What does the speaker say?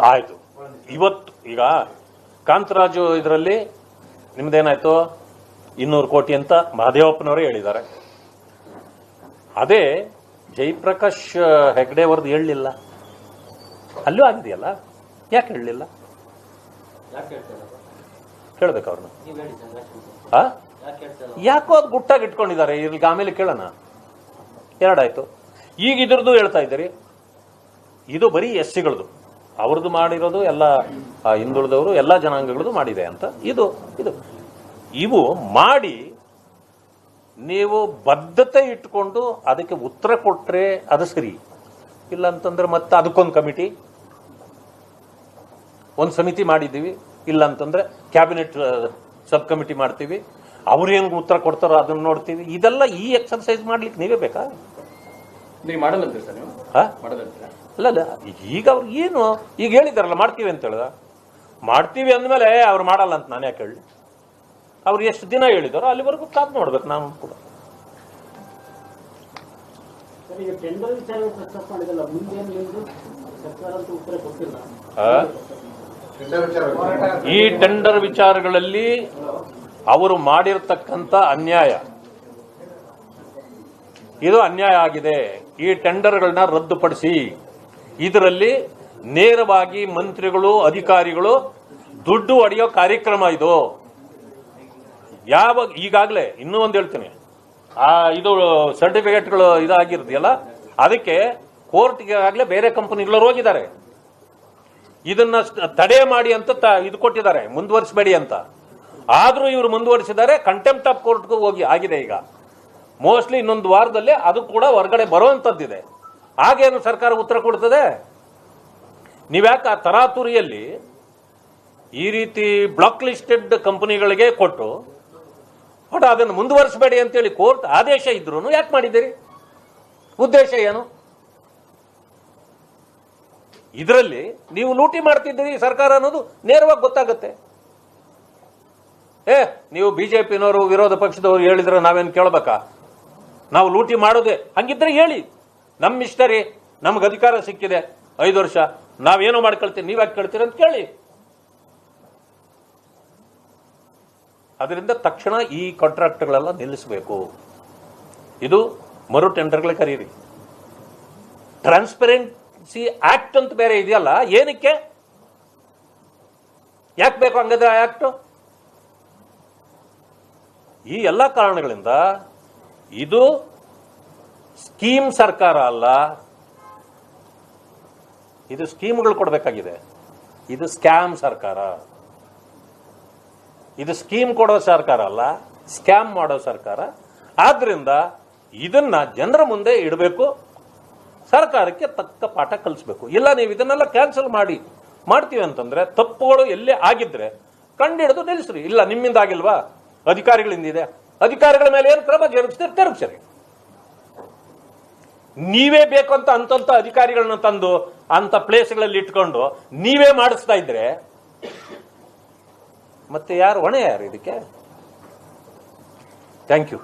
ಆಯ್ತು. ಇವತ್ತು ಈಗ ಕಾಂತರಾಜು ಇದರಲ್ಲಿ ನಿಮ್ದೇನಾಯ್ತು? ಇನ್ನೂರು ಕೋಟಿ ಅಂತ ಮಹದೇವಪ್ಪನವರೇ ಹೇಳಿದ್ದಾರೆ. ಅದೇ ಜಯಪ್ರಕಾಶ್ ಹೆಗ್ಡೆ ಅವ್ರದ್ದು ಹೇಳಲಿಲ್ಲ. ಅಲ್ಲೂ ಆಗಿದೆಯಲ್ಲ? ಯಾಕೆ ಹೇಳಲಿಲ್ಲ? ಕೇಳ್ಬೇಕು ಅವ್ರನ್ನ. ಯಾಕೋ ಅದು ಗುಟ್ಟಾಗಿ ಇಟ್ಕೊಂಡಿದ್ದಾರೆ. ಇಲ್ಲಿಗೆ ಆಮೇಲೆ ಕೇಳೋಣ. ಎರಡಾಯ್ತು. ಈಗ ಇದ್ರದ್ದು ಹೇಳ್ತಾ ಇದ್ದೀರಿ. ಇದು ಬರೀ ಎಸ್ ಸಿಗಳದು ಅವ್ರದ್ದು ಮಾಡಿರೋದು ಎಲ್ಲ ಹಿಂದುಳಿದವರು ಎಲ್ಲ ಜನಾಂಗಗಳದ್ದು ಮಾಡಿದೆ ಅಂತ ಇದು ಇದು. ಇವು ಮಾಡಿ ನೀವು ಬದ್ಧತೆ ಇಟ್ಕೊಂಡು ಅದಕ್ಕೆ ಉತ್ತರ ಕೊಟ್ಟರೆ ಅದು ಸರಿ. ಇಲ್ಲ ಅಂತಂದ್ರೆ ಮತ್ತೆ ಅದಕ್ಕೊಂದು ಕಮಿಟಿ. ಒಂದು ಸಮಿತಿ ಮಾಡಿದ್ದೀವಿ. ಇಲ್ಲ ಅಂತಂದ್ರೆ ಕ್ಯಾಬಿನೆಟ್ ಸಬ್ ಕಮಿಟಿ ಮಾಡ್ತೀವಿ. ಅವ್ರು ಏನು ಉತ್ತರ ಕೊಡ್ತಾರೋ ಅದನ್ನು ನೋಡ್ತೀವಿ. ಇದೆಲ್ಲ ಈ ಎಕ್ಸರ್ಸೈಸ್ ಮಾಡ್ಲಿಕ್ಕೆ ನೀವೇ ಬೇಕಾ? ನೀವು ಮಾಡಲ್ಲಂತೀರಿ ಸರ್ ನೀವು? ಹಾ? ಮಾಡಲ್ಲಂತೀರಾ ಅಲ್ಲ ಅಲ್ಲ ಈಗ ಅವ್ರು ಏನು? ಈಗ ಹೇಳಿದಾರಲ್ಲ ಮಾಡ್ತೀವಿ ಅಂತ ಹೇಳ್ದ. ಮಾಡ್ತೀವಿ ಅಂದಮೇಲೆ ಅವ್ರು ಮಾಡಲ್ಲ ಅಂತ ನಾನು ಯಾಕೆ ಹೇಳಿ ಅವ್ರು ಎಷ್ಟು ದಿನ ಹೇಳಿದಾರೋ ಅಲ್ಲಿವರೆಗೂ ಕಾದು ನೋಡ್ಬೇಕು ನಾನು ಕೂಡ? ಈ ಟೆಂಡರ್ ವಿಚಾರಗಳಲ್ಲಿ ಅವರು ಮಾಡಿರ್ತಕ್ಕಂಥ ಅನ್ಯಾಯ. ಇದು ಅನ್ಯಾಯ ಆಗಿದೆ. ಈ ಟೆಂಡರ್ಗಳನ್ನ ರದ್ದುಪಡಿಸಿ. ಇದರಲ್ಲಿ ನೇರವಾಗಿ ಮಂತ್ರಿಗಳು, ಅಧಿಕಾರಿಗಳು ದುಡ್ಡು ಒಡೆಯೋ ಕಾರ್ಯಕ್ರಮ ಇದು. ಯಾವಾಗ, ಈಗಾಗಲೇ, ಇನ್ನೂ ಒಂದು ಹೇಳ್ತೀನಿ. ಆ, ಇದು ಸರ್ಟಿಫಿಕೇಟ್ಗಳು ಇದಾಗಿರ್ದೆಯಲ್ಲ, ಅದಕ್ಕೆ ಕೋರ್ಟ್ಗೆ ಆಗಲೇ ಬೇರೆ ಕಂಪನಿಗಳು ಹೋಗಿದ್ದಾರೆ. ಇದನ್ನ ತಡೆ ಮಾಡಿ ಅಂತ ಇದು ಕೊಟ್ಟಿದ್ದಾರೆ, ಮುಂದುವರಿಸಬೇಡಿ ಅಂತ. ಆದರೂ ಇವರು ಮುಂದುವರಿಸಿದ್ದಾರೆ ಕಂಟೆಂಪ್ಟ್ ಆಫ್ ಕೋರ್ಟ್ಗೂ ಹೋಗಿ ಆಗಿದೆ ಈಗ. ಮೋಸ್ಟ್ಲಿ ಇನ್ನೊಂದು ವಾರದಲ್ಲಿ ಅದು ಕೂಡ ಹೊರಗಡೆ ಬರುವಂತದ್ದಿದೆ. ಹಾಗೇನು ಸರ್ಕಾರ ಉತ್ತರ ಕೊಡ್ತದೆ? ನೀವ್ಯಾಕೆ ಆ ತರಾತುರಿಯಲ್ಲಿ ಈ ರೀತಿ ಬ್ಲಾಕ್ ಲಿಸ್ಟೆಡ್ ಕಂಪನಿಗಳಿಗೆ ಕೊಟ್ಟು ಬಟ್ ಅದನ್ನು ಮುಂದುವರಿಸಬೇಡಿ ಅಂತೇಳಿ ಕೋರ್ಟ್ ಆದೇಶ ಇದ್ರು ಯಾಕೆ ಮಾಡಿದ್ದೀರಿ? ಉದ್ದೇಶ ಏನು? ಇದರಲ್ಲಿ ನೀವು ಲೂಟಿ ಮಾಡ್ತಿದ್ದೀರಿ ಸರ್ಕಾರ ಅನ್ನೋದು ನೇರವಾಗಿ ಗೊತ್ತಾಗುತ್ತೆ. ಏ, ನೀವು ಬಿಜೆಪಿನವರು ವಿರೋಧ ಪಕ್ಷದವರು ಹೇಳಿದ್ರೆ ನಾವೇನು ಕೇಳಬೇಕಾ? ನಾವು ಲೂಟಿ ಮಾಡೋದೇ. ಹಂಗಿದ್ರೆ ಹೇಳಿ. ನಮ್ಮ ಇಷ್ಟ ರೀ ನಮ್ಗೆ ಅಧಿಕಾರ ಸಿಕ್ಕಿದೆ. ಐದು ವರ್ಷ. ನಾವೇನು ಮಾಡ್ಕೊಳ್ತೀವಿ ನೀವು ಯಾಕೆ ಕೇಳ್ತೀರಿ ಅಂತ ಕೇಳಿ. ಅದರಿಂದ ತಕ್ಷಣ ಈ ಕಾಂಟ್ರಾಕ್ಟ್ಗಳೆಲ್ಲ ನಿಲ್ಲಿಸಬೇಕು. ಇದು ಮರು ಟೆಂಡರ್ಗಳ ಕರೀರಿ. ಟ್ರಾನ್ಸ್ಪರೆನ್ಸಿ ಆಕ್ಟ್ ಅಂತ ಬೇರೆ ಇದೆಯಲ್ಲ, ಏನಕ್ಕೆ? ಯಾಕೆ ಬೇಕು ಹಂಗಂದ್ರೆ ಆ ಆಕ್ಟು ಈ ಎಲ್ಲ ಕಾರಣಗಳಿಂದ ಇದು ಸ್ಕೀಮ್ ಸರ್ಕಾರ ಅಲ್ಲ. ಇದು ಸ್ಕೀಮ್ಗಳು ಕೊಡಬೇಕಾಗಿದೆ. ಇದು ಸ್ಕ್ಯಾಮ್ ಸರ್ಕಾರ. ಇದು ಸ್ಕೀಮ್ ಕೊಡೋ ಸರ್ಕಾರ ಅಲ್ಲ, ಸ್ಕ್ಯಾಮ್ ಮಾಡೋ ಸರ್ಕಾರ. ಆದ್ದರಿಂದ ಇದನ್ನ ಜನರ ಮುಂದೆ ಇಡಬೇಕು, ಸರ್ಕಾರಕ್ಕೆ ತಕ್ಕ ಪಾಠ ಕಲಿಸ್ಬೇಕು. ಇಲ್ಲ, ನೀವು ಇದನ್ನೆಲ್ಲ ಕ್ಯಾನ್ಸಲ್ ಮಾಡಿ, ಮಾಡ್ತೀವಿ ಅಂತಂದ್ರೆ ತಪ್ಪುಗಳು ಎಲ್ಲೇ ಆಗಿದ್ರೆ ಕಂಡಿಡಿದು ನಿಲ್ಲಿಸ್ರಿ. ಇಲ್ಲ, ನಿಮ್ಮಿಂದ ಆಗಿಲ್ವಾ? ಅಧಿಕಾರಿಗಳಿಂದ ಇದೆ. ಅಧಿಕಾರಿಗಳ ಮೇಲೆ ಏನು ಕ್ರಮ ಜರುಗಿಸ್ತೀರಿ ಜರುಗಿಸ್ರಿ ನೀವೇ ಬೇಕು ಅಂತ ಅಂತಂತ ಅಧಿಕಾರಿಗಳನ್ನ ತಂದು ಅಂತ ಪ್ಲೇಸ್ಗಳಲ್ಲಿ ಇಟ್ಕೊಂಡು ನೀವೇ ಮಾಡಿಸ್ತಾ ಇದ್ರೆ ಮತ್ತೆ ಯಾರು ಹೊಣೆ ಯಾರು ಇದಕ್ಕೆ? Thank you.